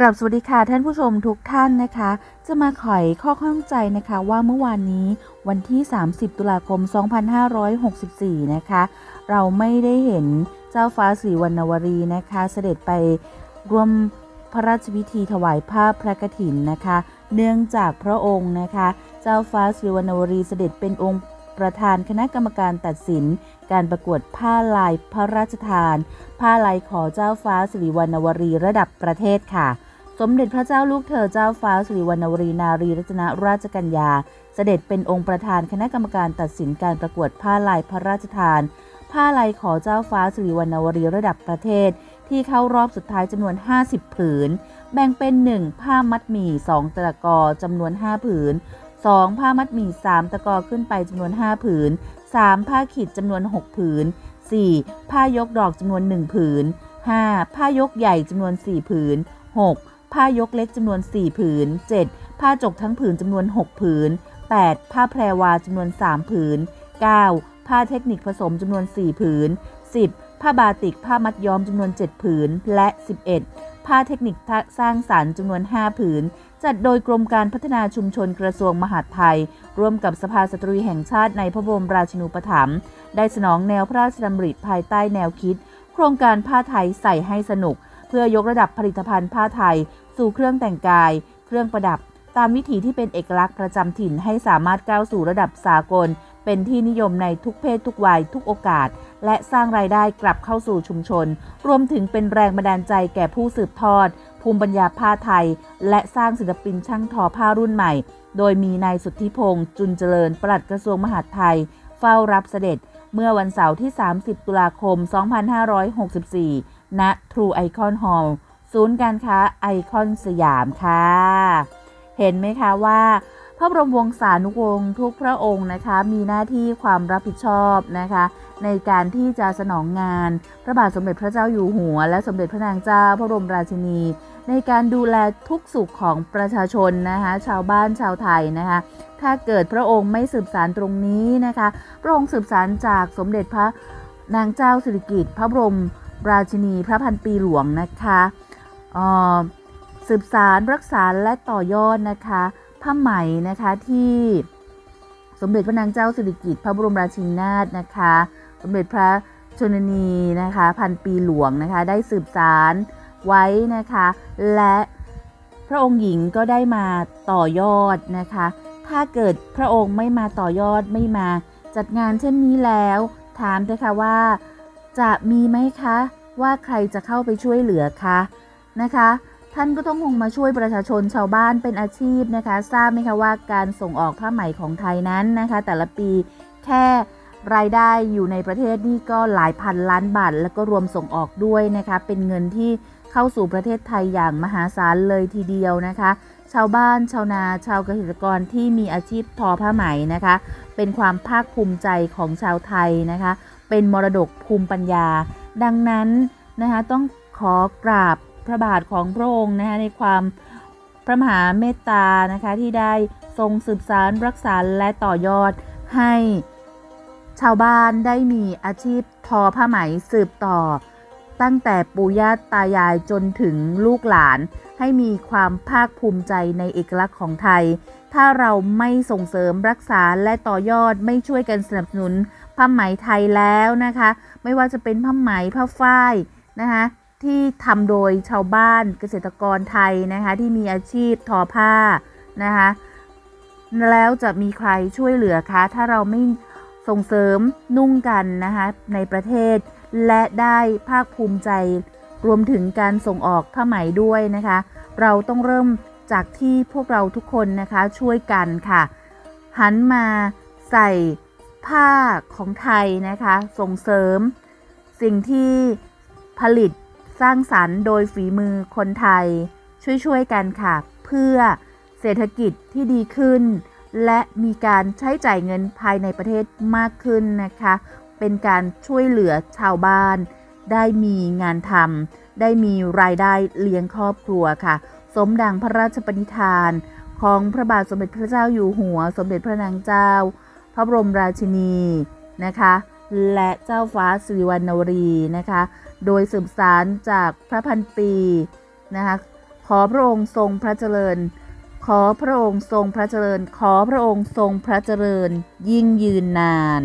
กราบสวัสดีค่ะท่านผู้ชมทุกท่านนะคะ จะมาไขข้อข้องใจนะคะว่าเมื่อวานนี้วันที่ 30 ตุลาคม 2564 นะคะ เราไม่ได้เห็นเจ้าฟ้าสีวรรณวรีนะคะ เสด็จไปร่วมพระราชพิธีถวายผ้าพระกฐินนะคะ เนื่องจากพระองค์นะคะ เจ้าฟ้าสีวรรณวรีเสด็จเป็นองค์ประธานคณะกรรมการตัดสิน การประกวดผ้าลายพระราชทาน ผ้าลายขอเจ้าฟ้าสิริวรรณวรีระดับประเทศค่ะ สมเด็จพระเจ้าลูกเธอเจ้าฟ้าสิริวรรณวรีนารีรัตนราชกัญญา เสด็จเป็นองค์ประธานคณะกรรมการตัดสินการประกวดผ้าลายพระราชทาน ผ้าลายขอเจ้าฟ้าสิริวรรณวรีระดับประเทศ ที่เข้ารอบสุดท้ายจำนวน 50 ผืน แบ่งเป็น 1 ผ้ามัดหมี่ 2 ตะกอจำนวน 5 ผืน 2 ผ้ามัดหมี่ 3 ตะกอขึ้นไปจำนวน 5 ผืน 3 ผ้าขีดจำนวน 6 ผืน 4. ผ้ายกดอกจำนวน 1 ผืน 5. ผ้ายกใหญ่จำนวน 4 ผืน 6. ผ้ายกเล็กจำนวน 4 ผืน 7. ผ้าจกทั้งผืนจำนวน 6 ผืน 8. ผ้าแพรวาจำนวน 3 ผืน 9. ผ้าเทคนิคผสมจำนวน 4 ผืน 10. ผ้าบาติกผ้ามัดย้อมจำนวน 7 ผืน และ 11. ผ้าเทคนิคสร้างสารรค์จำนวน 5 ผืน จัดโดยกรมการพัฒนาชุมชนกระทรวงมหาดไทย ร่วมกับสภาสตรีแห่งชาติในพระบรมราชินูปถัมภ์ได้สนองแนวพระราชดำริภายใต้แนวคิด โครงการผ้าไทยใส่ให้สนุก เพื่อยกระดับผลิตภัณฑ์ผ้าไทย สู่เครื่องแต่งกาย เครื่องประดับ ตามวิถีที่เป็นเอกลักษณ์ประจำถิ่นให้สามารถก้าวสู่ระดับสากล เป็นที่นิยมในทุกเพศทุกวัยทุกโอกาส และสร้างรายได้กลับเข้าสู่ชุมชน รวมถึงเป็นแรงบันดาลใจแก่ผู้สืบทอด ภูมิปัญญาผ้าไทย และสร้างศิลปินช่างทอผ้ารุ่นใหม่ โดยมีนายสุทธิพงษ์จุนเจริญปลัดกระทรวงมหาดไทย เฝ้ารับเสด็จเมื่อวันเสาร์ที่ 30 ตุลาคม 2564 ณ True Icon Hall ศูนย์การค้าไอคอนสยามค่ะ เห็นไหมคะว่า พระบรมวงศานุวงศ์ทุกพระองค์นะคะ มีหน้าที่ความรับผิดชอบนะคะ ในการที่จะสนองงาน พระบาทสมเด็จพระเจ้าอยู่หัว และสมเด็จพระนางเจ้าพระบรมราชินี ในการดูแลทุกสุขของประชาชนนะคะชาวบ้านชาวไทยนะคะถ้าเกิดพระองค์ไม่สืบสารตรงนี้นะคะ พระองค์สืบสารจากสมเด็จพระนางเจ้าสิริกิติ์พระบรม ราชินีพระพันปีหลวงนะคะเอ่อสืบสารรักษาและต่อยอดนะคะผ้าไหมนะคะที่สมเด็จพระนางเจ้าสิริกิติ์พระบรมราชินีนาถนะคะ สมเด็จพระชนนีนะคะพันปีหลวงนะคะได้สืบสารไว้นะคะและพระองค์หญิงก็ได้มาต่อยอดนะคะ ถ้าเกิดพระองค์ไม่มาต่อยอดไม่มาจัดงานเช่นนี้แล้ว ถามเถอะค่ะว่า จะมีไหมคะ ว่าใครจะเข้าไปช่วยเหลือคะนะคะ ท่านก็ต้องคงมาช่วยประชาชนชาวบ้านเป็นอาชีพนะคะ ทราบไหมคะว่าการส่งออกผ้าไหมของไทยนั้นนะคะ แต่ละปีแค่รายได้อยู่ในประเทศนี่ก็หลายพันล้านบาท แล้วก็รวมส่งออกด้วยนะคะ เป็นเงินที่เข้าสู่ประเทศไทยอย่างมหาศาลเลยทีเดียวนะคะ ชาวบ้านชาวนาชาวเกษตรกรที่มีอาชีพทอผ้าไหมนะคะ เป็นความภาคภูมิใจของชาวไทยนะคะ เป็นมรดกภูมิปัญญา ดังนั้นนะคะต้องขอกราบพระบาทของพระองค์นะคะในความพระมหาเมตตานะคะที่ได้ทรงสืบสารรักษาและต่อยอดให้ชาวบ้านได้มีอาชีพทอผ้าไหมสืบต่อ ตั้งแต่ปู่ย่าตายายจนถึงลูกหลาน ให้มีความภาคภูมิใจในเอกลักษณ์ของไทย ถ้าเราไม่ส่งเสริมรักษาและต่อยอดไม่ช่วยกันสนับสนุนผ้าไหมไทยแล้วนะคะ ไม่ว่าจะเป็นผ้าไหมผ้าฝ้ายนะคะที่ทำโดยชาวบ้านเกษตรกรไทยนะคะที่มีอาชีพทอผ้านะคะแล้วจะมีใครช่วยเหลือคะถ้าเราไม่ส่งเสริมนุ่งกันนะคะในประเทศ และได้ภาคภูมิใจรวมถึงการส่งออกผ้าไหมด้วยนะคะ เราต้องเริ่ม จากที่พวกเราทุกคนนะคะช่วยกันค่ะ หันมาใส่ผ้าของไทยนะคะส่งเสริม สิ่งที่ผลิตสร้างสรรค์โดยฝีมือคนไทย ช่วยๆกันค่ะ เพื่อเศรษฐกิจที่ดีขึ้น และมีการใช้จ่ายเงินภายในประเทศมากขึ้นนะคะ เป็นการช่วยเหลือชาวบ้าน ได้มีงานทำได้มีรายได้เลี้ยงครอบครัวค่ะ สมดังพระราชปณิธาน ของพระบาทสมเด็จพระเจ้าอยู่หัว สมเด็จพระนางเจ้า พระบรมราชินีนะคะ และเจ้าฟ้าสิริวัณวรีนะคะ โดยสืบสารจากพระพันปีนะคะ ขอพระองค์ทรงพระเจริญ ขอพระองค์ทรงพระเจริญ ขอพระองค์ทรงพระเจริญ ยิ่งยืนนาน